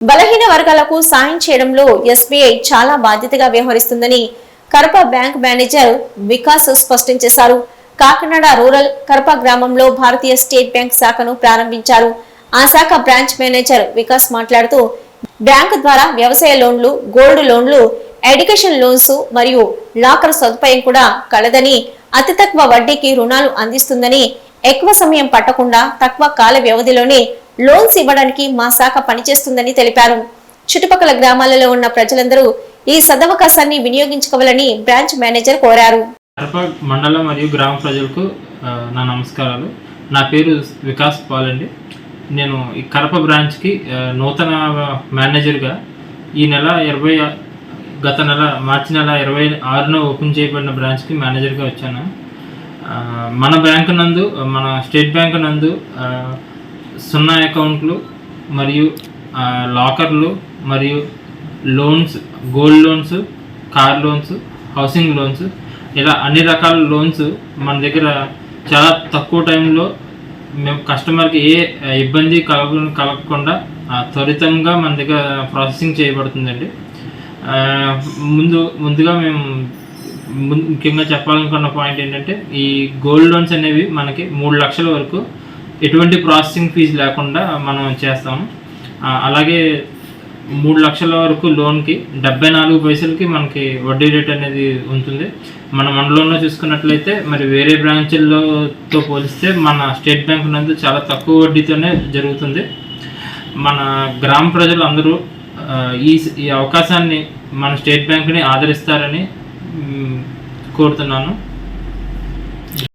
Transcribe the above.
బలహీన వర్గాలకు సాయం చేయడంలో ఎస్బీఐ చాలా బాధ్యతగా వ్యవహరిస్తుందని కరప బ్యాంక్ మేనేజర్ వికాస్ స్పష్టం చేశారు. కాకినాడ రూరల్ కరప గ్రామంలో భారతీయ స్టేట్ బ్యాంక్ శాఖను ప్రారంభించారు. ఆ శాఖ బ్రాంచ్ మేనేజర్ వికాస్ మాట్లాడుతూ బ్యాంకు ద్వారా వ్యవసాయ లోన్లు గోల్డ్ లోన్లు ఎడ్యుకేషన్ లోన్స్ మరియు లాకర్ సదుపాయం కూడా కలదని అతి తక్కువ వడ్డీకి రుణాలు అందిస్తుందని ఎక్కువ సమయం పట్టకుండా తక్కువ కాల వ్యవధిలోనే లోన్స్ ఇవ్వడానికి మా శాఖ పనిచేస్తుందని తెలిపారు. చుట్టుపక్కల గ్రామాలలో ఉన్న ప్రజలందరూ ఈ సదవకాశాన్ని వినియోగించుకోవాలని బ్రాంచ్ మేనేజర్ కోరారు. మండలం మరియు గ్రామ ప్రజలకు నా నమస్కారాలు. నా పేరు వికాస్ పాల్ అండి నేను ఈ కడప బ్రాంచ్కి నూతన మేనేజర్గా ఈ నెల ఇరవై గత నెల మార్చి నెల ఇరవై ఆరున ఓపెన్ చేయబడిన బ్రాంచ్కి మేనేజర్గా వచ్చాను. మన బ్యాంకు నందు మన స్టేట్ బ్యాంకు నందు సున్నా అకౌంట్లు మరియు లాకర్లు మరియు loans gold loans car loans housing loans ఇలా అన్ని రకాల లోన్స్ మన దగ్గర చాలా తక్కువ టైంలో మేము కస్టమర్కి ఏ ఇబ్బంది కలగ కలగకుండా త్వరితంగా మన దగ్గర ప్రాసెసింగ్ చేయబడుతుందండి. ముందు ముందుగా మేము ముఖ్యంగా చెప్పాలనుకున్న పాయింట్ ఏంటంటే ఈ గోల్డ్ లోన్స్ అనేవి మనకి మూడు లక్షల వరకు ఎటువంటి ప్రాసెసింగ్ ఫీజు లేకుండా మనం చేస్తాము అలాగే మూడు లక్షల వరకు లోన్కి డెబ్బై నాలుగు పైసలకి మనకి వడ్డీ రేట్ అనేది ఉంటుంది. మన మండలంలో చూసుకున్నట్లయితే మరి వేరే బ్రాంచ్లతో పోలిస్తే మన స్టేట్ బ్యాంక్ నందు చాలా తక్కువ వడ్డీతోనే జరుగుతుంది. మన గ్రామ ప్రజలు అందరూ ఈ ఈ అవకాశాన్ని మన స్టేట్ బ్యాంక్ని ఆదరిస్తారని కోరుతున్నాను.